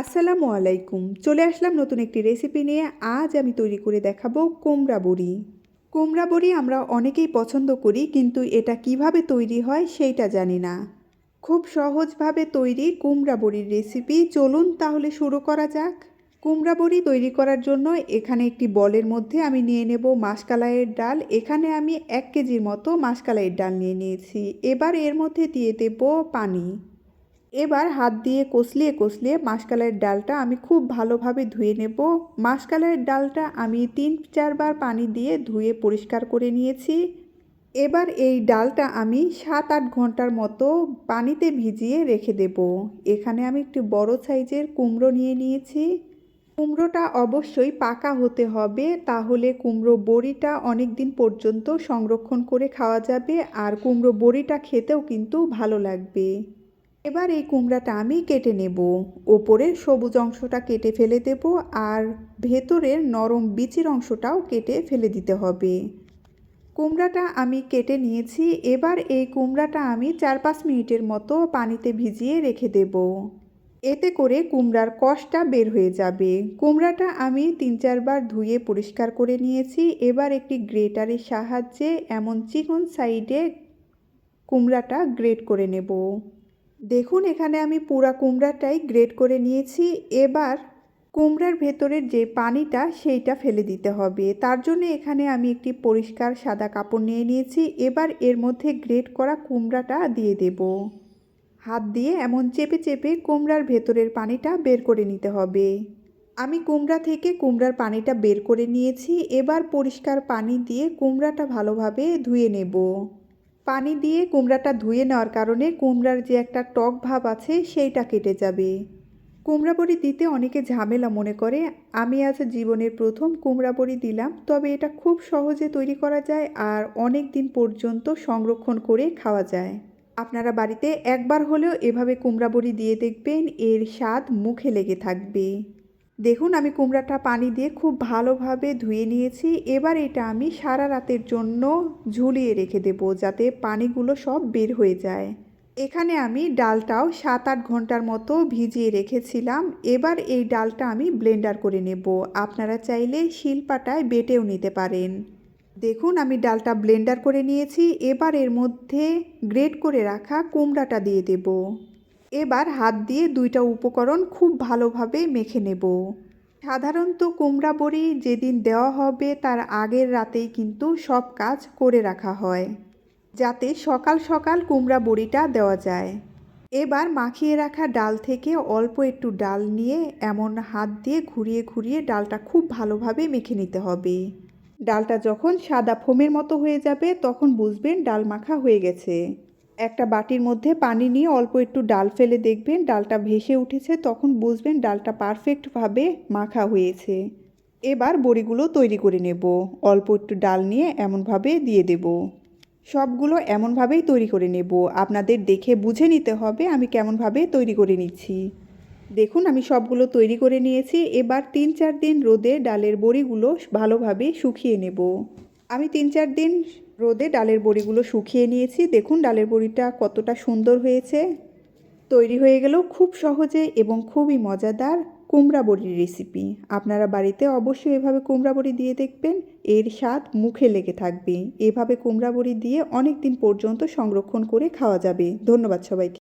আসসালামু আলাইকুম। চলে আসলাম নতুন একটি রেসিপি নিয়ে। আজ আমি তৈরি করে দেখাবো কুমড়া বড়ি। কুমড়া বড়ি আমরা অনেকেই পছন্দ করি, কিন্তু এটা কীভাবে তৈরি হয় সেইটা জানি না। খুব সহজভাবে তৈরি কুমড়া বড়ির রেসিপি চলুন তাহলে শুরু করা যাক। কুমড়া বড়ি তৈরি করার জন্য এখানে একটি বলের মধ্যে আমি নিয়ে নেব মাসকালাইয়ের ডাল। এখানে আমি এক কেজির মতো মাসকালাইয়ের ডাল নিয়ে নিয়েছি। এবার এর মধ্যে দিয়ে দেব পানি। এবার হাত দিয়ে কষলিয়ে কষলিয়ে মাসকালের ডালটা আমি খুব ভালোভাবে ধুয়ে নেব। মাসকালের ডালটা আমি তিন, চারবার পানি দিয়ে ধুয়ে পরিষ্কার করে নিয়েছি। এবার এই ডালটা আমি সাত আট ঘণ্টার মতো পানিতে ভিজিয়ে রেখে দেব। এখানে আমি একটি বড় সাইজের কুমড়ো নিয়ে নিয়েছি। কুমড়োটা অবশ্যই পাকা হতে হবে, তাহলে কুমড়ো বড়িটা অনেক দিন পর্যন্ত সংরক্ষণ করে খাওয়া যাবে, আর কুমড়ো বড়িটা খেতেও কিন্তু ভালো লাগবে। এবার এই কুমড়াটা আমি কেটে নেব। ওপরের সবুজ অংশটা কেটে ফেলে দেব আর ভেতরের নরম বিচির অংশটাও কেটে ফেলে দিতে হবে। কুমড়াটা আমি কেটে নিয়েছি। এবার এই কুমড়াটা আমি চার পাঁচ মিনিটের মতো পানিতে ভিজিয়ে রেখে দেব। এতে করে কুমড়ার কষটা বের হয়ে যাবে। কুমড়াটা আমি তিন চারবার ধুয়ে পরিষ্কার করে নিয়েছি। এবার একটি গ্রেটারের সাহায্যে এমন চিকন সাইডে কুমড়াটা গ্রেট করে নেব। দেখুন, এখানে আমি পুরা কুমড়াটাই গ্রেট করে নিয়েছি। এবার কুমড়ার ভেতরের যে পানিটা, সেইটা ফেলে দিতে হবে। তার জন্য এখানে আমি একটি পরিষ্কার সাদা কাপড় নিয়ে নিয়েছি। এবার এর মধ্যে গ্রেট করা কুমড়াটা দিয়ে দেব। হাত দিয়ে এমন চেপে চেপে কুমড়ার ভেতরের পানিটা বের করে নিতে হবে। আমি কুমড়া থেকে কুমড়ার পানিটা বের করে নিয়েছি। এবার পরিষ্কার পানি দিয়ে কুমড়াটা ভালোভাবে ধুয়ে নেব। পানি দিয়ে কুমড়াটা ধুয়ে নেওয়ার কারণে কুমড়ার যে একটা টক ভাব আছে সেইটা কেটে যাবে। কুমড়া বড়ি দিতে অনেকে ঝামেলা মনে করে, আমি আজ জীবনের প্রথম কুমড়া বড়ি দিলাম, তবে এটা খুব সহজে তৈরি করা যায় আর অনেক দিন পর্যন্ত সংরক্ষণ করে খাওয়া যায়। আপনারা বাড়িতে একবার হলেও এভাবে কুমড়া বড়ি দিয়ে দেখবেন, এর স্বাদ মুখে লেগে থাকবে। দেখুন, আমি কুমড়াটা পানি দিয়ে খুব ভালোভাবে ধুয়ে নিয়েছি। এবার এটা আমি সারা রাতের জন্য ঝুলিয়ে রেখে দেবো যাতে পানিগুলো সব বের হয়ে যায়। এখানে আমি ডালটাও সাত আট ঘণ্টার মতো ভিজিয়ে রেখেছিলাম। এবার এই ডালটা আমি ব্লেন্ডার করে নেব। আপনারা চাইলে শিলপাটায় বেটেও নিতে পারেন। দেখুন, আমি ডালটা ব্লেন্ডার করে নিয়েছি। এবার এর মধ্যে গ্রেট করে রাখা কুমড়াটা দিয়ে দেবো। এবার হাত দিয়ে দুইটা উপকরণ খুব ভালোভাবে মেখে নেব। সাধারণত কুমড়া বড়ি যেদিন দেওয়া হবে তার আগের রাতেই কিন্তু সব কাজ করে রাখা হয়, যাতে সকাল সকাল কুমড়া বড়িটা দেওয়া যায়। এবার মাখিয়ে রাখা ডাল থেকে অল্প একটু ডাল নিয়ে এমন হাত দিয়ে ঘুরিয়ে ঘুরিয়ে ডালটা খুব ভালোভাবে মেখে নিতে হবে। ডালটা যখন সাদা ফোমের মতো হয়ে যাবে তখন বুঝবেন ডাল মাখা হয়ে গেছে। একটা বাটির মধ্যে পানি নিয়ে অল্প একটু ডাল ফেলে দেখবেন, ডালটা ভেসে উঠেছে, তখন বুঝবেন ডালটা পারফেক্টভাবে মাখা হয়েছে। এবার বড়িগুলো তৈরি করে নেব। অল্প একটু ডাল নিয়ে এমনভাবে দিয়ে দেব। সবগুলো এমনভাবেই তৈরি করে নেব। আপনাদের দেখে বুঝে নিতে হবে আমি কেমনভাবে তৈরি করে নিচ্ছি। দেখুন, আমি সবগুলো তৈরি করে নিয়েছি। এবার তিন চার দিন রোদে ডালের বড়িগুলো ভালোভাবে শুকিয়ে নেব। আমি তিন চার দিন রোদে ডালের বড়িগুলো শুকিয়ে নিয়েছি। দেখুন ডালের বড়িটা কতটা সুন্দর হয়েছে। তৈরি হয়ে গেলেও খুব সহজে এবং খুবই মজাদার কুমড়া বড়ির রেসিপি। আপনারা বাড়িতে অবশ্যই এভাবে কুমড়া বড়ি দিয়ে দেখবেন। এর স্বাদ মুখে লেগে থাকবে। এভাবে কুমড়া বড়ি দিয়ে অনেক দিন পর্যন্ত সংরক্ষণ করে খাওয়া যাবে। ধন্যবাদ সবাইকে।